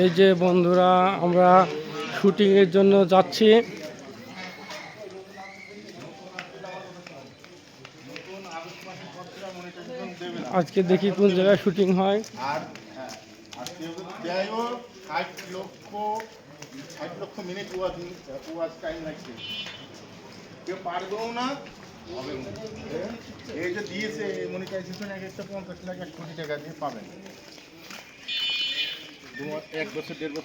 এই যে বন্ধুরা, আমরা শুটিংয়ের জন্য যাচ্ছি আজকে দেখি কোন জায়গায় শুটিং হয়। এই যে দিয়েছে মনিটাইজেশন এক একটা পঞ্চাশ লাখ, এক কোটি টাকা দিয়ে পাবেন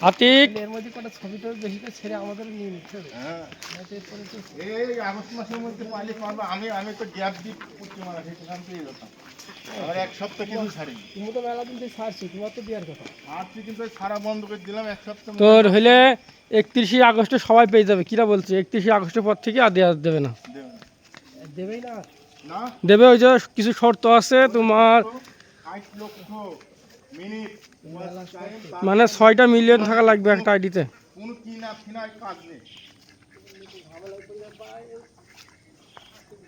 আতিক এর মধ্যে কটা ছবি তো বেশি করে ছেড়ে আমাদের নিয়ে নিতে হ্যাঁ নয়তো এরপরে তো এই আগস্ট মাসের মধ্যে পাইলে পারব আমি আমি তো গ্যাপ দিই করতে মারা সেখান পেয়ে যেতাম আবার এক সপ্তাহ কিছু ছাড়িনি তুমি তো মেলা দিন ছাড়ছি তোমার তো দেওয়ার কথা আর কিন্তু সারা বন্ধ করে দিলাম এক সপ্তাহ তোর হইলে একত্রিশে আগস্টে সবাই পেয়ে যাবে কিরা বলছে একত্রিশে আগস্টের পর থেকে আর দেওয়া দেবে না দেবে না। দেবেই না না দেবে ওই যে কিছু শর্ত আছে তোমার ষাট মানে ছয়টা মিলিয়ন থাকা লাগবে একটা আইডিতে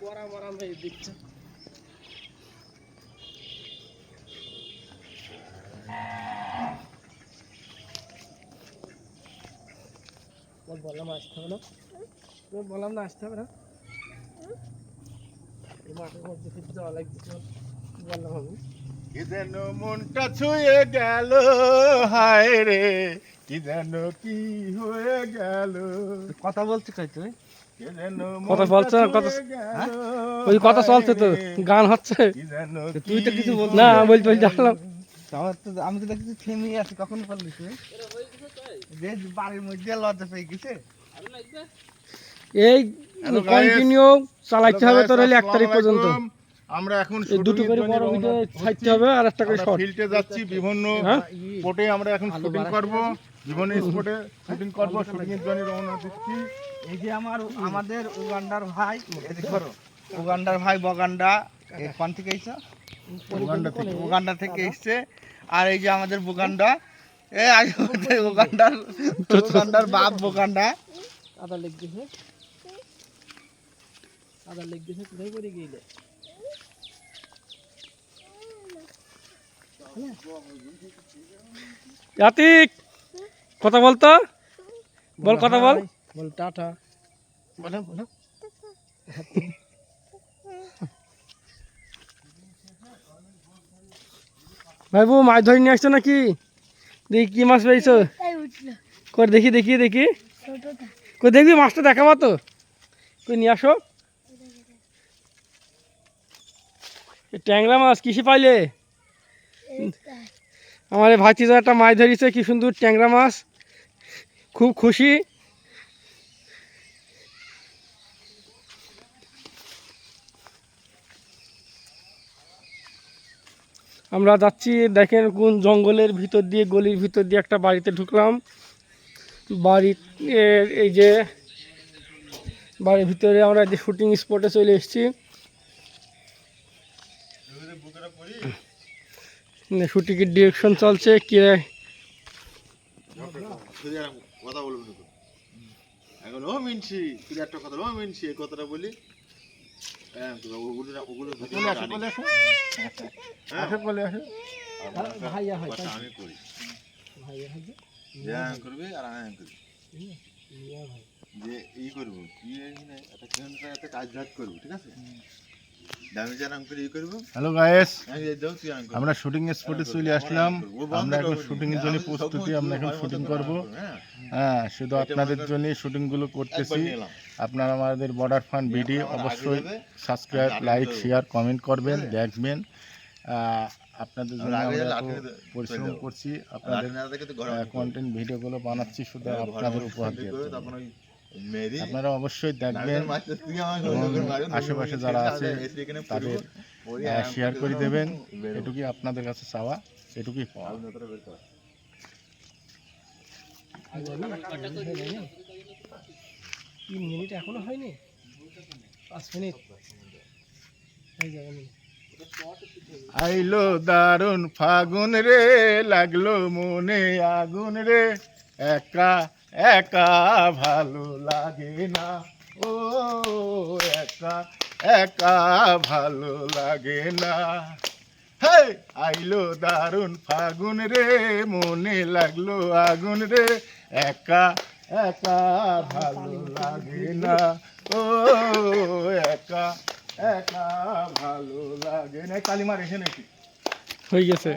গড়া মরাম হয়ে দিচ্ছে বললাম আসতে হবে না বললাম না আসতে হবে না। মাঠের মধ্যে যাওয়া লাগছে বললাম আমি কি যেন মনটা ছুঁয়ে গেল? হায় রে কি যেন কি হয়ে গেল? কথা বলতে চাই তুমি কি যেন কথা বলছে কথা- ওই কথা চলছে তো গান হচ্ছে। তুই তো কিছু বলছিস না বলতে বলতে আসলাম। আমার তো আমি তো দেখছি থেমে আছি কখন বললি তুই? যে বাড়ির মধ্যে লজ্জা পেয়ে গেছে। এই কন্টিনিউ চালাইতে হবে তোর হলে এক তারিখ পর্যন্ত। আমরা এখন দুটো করে বড় ভিডিও ছাড়তে হবে আর একটা করে শর্ট ফিল্ডে যাচ্ছি বিভিন্ন হ্যাঁ? স্পটে আমরা এখন শুটিং করব বিভিন্ন স্পটে শুটিং করব শুটিং এর জন্য রওনা দিচ্ছি। এই যে আমার আমাদের উগান্ডার ভাই এদিকে করো উগান্ডার ভাই বগান্ডা কোন থেকে এসেছে? উগান্ডা থেকে। উগান্ডা থেকে এসেছে। আর এই যে আমাদের বুগান্ডা এ আগে আমাদের উগান্ডার উগান্ডার বাপ বুগান্ডা। আদা লেগ দিছে আদা লেগ দিছে কোথায় করে গিয়ে আতিক কথা বলতো বল কথা বল। বল টাটা। বলো বলো। ভাইবু মাছ ধরে নিয়ে আসছো নাকি? দেখি কি মাছ পেয়েছ। কই দেখি দেখি দেখি। কই দেখবি মাছটা দেখাবো তো। কই নিয়ে আসো। ট্যাংরা মাছ কিসে পাইলে? আমার ভাতিজা একটা মাছ ধরিছে, কি সুন্দর ট্যাংরা মাছ। খুব খুশি। আমরা যাচ্ছি, দেখেন কোন জঙ্গলের ভিতর দিয়ে, গলির ভিতর দিয়ে একটা বাড়িতে ঢুকলাম। এর- এই যে, বাড়ির ভিতরে আমরা যে শুটিং স্পটে চলে এসেছি। শুটিংয়ের ডিরেকশন চলছে কে কথা বলব তো এখন ও মিনছি তুই একটা কথা ও মিনছি এই কথাটা বলি। হ্যাঁ, ওগুলো ওগুলো হ্যাঁ, ভাইয়া হয় আমি করি। যে। যে হ্যাঁ করবে আর হ্যাঁ করবে। যে ই করব কি একটা কাজ ভাগ করব ঠিক আছে? হ্যালো গায়েস করবি। আমরা শুটিং স্পটে চলে আসলাম। আমরা এখন শুটিং এর জন্য প্রস্তুতি আমরা এখন শুটিং করব। হ্যাঁ। হ্যাঁ শুধু আপনাদের জন্য শুটিংগুলো করতেছি। আপনারা আমাদের বর্ডার ফান ভিডিও অবশ্যই সাবস্ক্রাইব লাইক শেয়ার কমেন্ট করবেন হ্যাঁ। দেখবেন। আপনাদের জন্য আমরা পরিশ্রম করছি। আপনাদের কন্টেন্ট ভিডিওগুলো বানাচ্ছি শুধু আপনাদের উপহার দিয়ে আপনারা অবশ্যই দেখবেন আশেপাশে যারা আছে তাদের শেয়ার করে দেবেন। এটুকুই আপনাদের কাছে চাওয়া এটুকুই পাওয়া। তিন মিনিট এখনও হয়নি? পাঁচ মিনিট। মিনিট আইলো দারুণ ফাগুন রে লাগল মনে আগুন রে একা একা ভালো লাগে না। ও, একা একা ভালো লাগে না। হে আইলো দারুণ ফাগুন রে, মনে লাগল আগুন রে। একা একা ভালো লাগে না। ও, একা একা ভালো লাগে না। কালিমার এখানে কি? হয়ে গেছে।